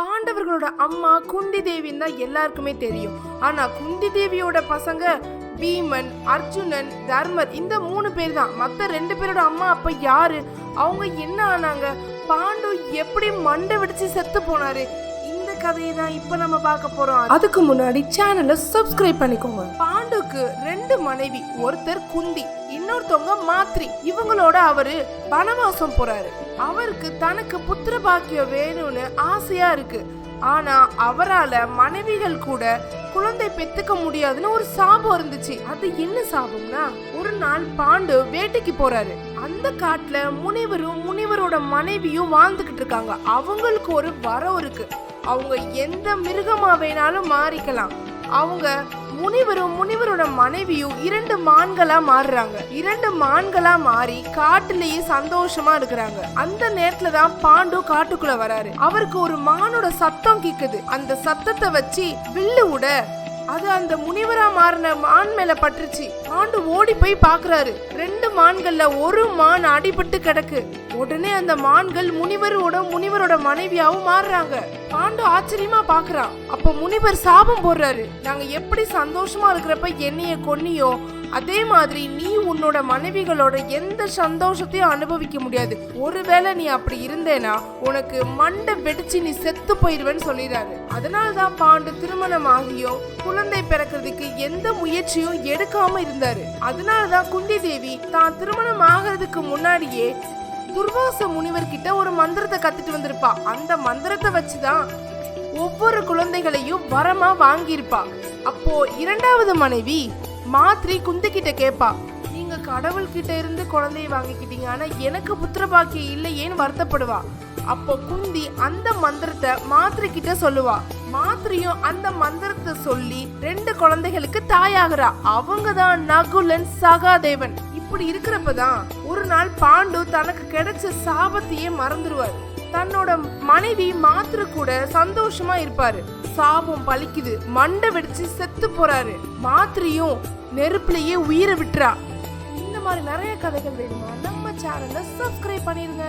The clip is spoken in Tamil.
பாண்டவர்களோட அம்மா குந்தி தேவின்னு தான் எல்லாருக்குமே தெரியும். ஆனா குந்தி தேவியோட பசங்க பீமன் அர்ஜுனன் தர்மர் இந்த மூணு பேர் தான். மத்த ரெண்டு பேரோட அம்மா அப்பா யாரு? அவங்க என்ன ஆனாங்க? பாண்டு எப்படி மண்டை வெடிச்சு செத்து போனாரு? இந்த கதையை தான் இப்ப நம்ம பார்க்க போறோம். அதுக்கு முன்னாடி சேனலை சப்ஸ்கிரைப் பண்ணிக்கோங்க. பாண்டுக்கு ரெண்டு மனைவி ஒருத்தர் குந்தி இன்னொருத்தவங்க மாத்ரி. இவங்களோட அவரு வனவாசம் போறாரு. அவருக்கு தனக்கு புத்திர பாக்கியம் வேணும்னு ஆசையா இருக்கு. ஆனா அவரால மனைவிகள் கூட குழந்தை பெத்துக்க முடியாதுன்னு ஒரு சாபம் இருந்துச்சு. அது என்ன சாபம்னா ஒரு நாள் பாண்டு வேட்டைக்கு போறாரு. அந்த காட்டுல முனிவரும் முனிவரோட மனைவியும் வாழ்ந்துகிட்டு இருக்காங்க. அவங்களுக்கு ஒரு வரம் இருக்கு. அவங்க எந்த மிருகமா வேணாலும் மாறிக்கலாம். அவங்க முனிவரும் முனிவரோட மனைவியும் இரண்டு மான்களா மாறுறாங்க. இரண்டு மான்களா மாறி காட்டுலயே சந்தோஷமா இருக்கிறாங்க. அந்த நேரத்துல தான் பாண்டு காட்டுக்குள்ள வராரு. அவருக்கு ஒரு மானோட சத்தம் கேக்குது. அந்த சத்தத்தை வச்சு வில்லு விட அது அந்த முனிவரா மாறின மான் மேல பட்டுருச்சு. ஆண்டு ஓடி போய் பாக்குறாரு. ரெண்டு மான்கள்ல ஒரு மான் அடிபட்டு கிடக்கு. உடனே அந்த மான்கள் முனிவரோட முனிவரோட மனைவியாவும் மாறுறாங்க. பாண்டு ஆச்சரியமா பாக்குறான். அப்ப முனிவர் சாபம் போடுறாரு. நாங்க எப்படி சந்தோஷமா இருக்கிறப்ப என்னைய கொன்னியோ அதே மாதிரி நீ உன்னோட மனைவிகளோட எந்த சந்தோஷத்தையும் அனுபவிக்க முடியாது. ஒருவேளை நீ அப்படி இருந்தேனா உனக்கு மண்டை வெடிச்சு நீ செத்து போயிருவேன்னு சொல்லிடுறாரு. அதனால தான் பாண்டு திருமணம் ஆகியோ குழந்தை பிறக்கிறதுக்கு எந்த முயற்சியும் எடுக்காம இருந்தாரு. அதனால தான் குந்தி தேவி தான் திருமணம் ஆகிறதுக்கு முன்னாடியே துர்வாச முனிவர் கிட்ட ஒரு மந்திரத்தை கத்துட்டு வந்திருப்பா. அந்த மந்திரத்தை வச்சுதான் ஒவ்வொரு குழந்தைகளையும் வரமா வாங்கியிருப்பா. அப்போ இரண்டாவது மனைவி மாத்ரி குந்தி கிட்ட கேப்பா நீங்க கடவுள் கிட்ட இருந்து குழந்தைய வாங்கிக்கிட்டீங்க ஆனா எனக்கு புத்திர பாக்கியம் இல்லையேன்னு வருத்தப்படுவா. அப்போ குந்தி அந்த மந்திரத்தை மாத்ரி கிட்ட சொல்லுவா. மாத்ரியும் அந்த மந்திரத்தை சொல்லி ரெண்டு குழந்தைகளுக்கு தாயாகிறா. அவங்க தான் நகுலன் சகாதேவன். இப்படி இருக்கிறப்பதான் ஒரு நாள் பாண்டு தனக்கு கிடைச்ச சாபத்தையே மறந்துடுவார் தன்னோட மனைவி மாத்திர கூட சந்தோஷமா இருப்பாரு. சாபம் பலிக்குது மண்டை வெடிச்சு செத்து போறாரு. மாத்திரையும் நெருப்புலயே உயிரை விட்டுறா. இந்த மாதிரி நிறைய கதைகள் வேணுமா? நம்ம சேனலை சப்ஸ்கிரைப் பண்ணிருங்க.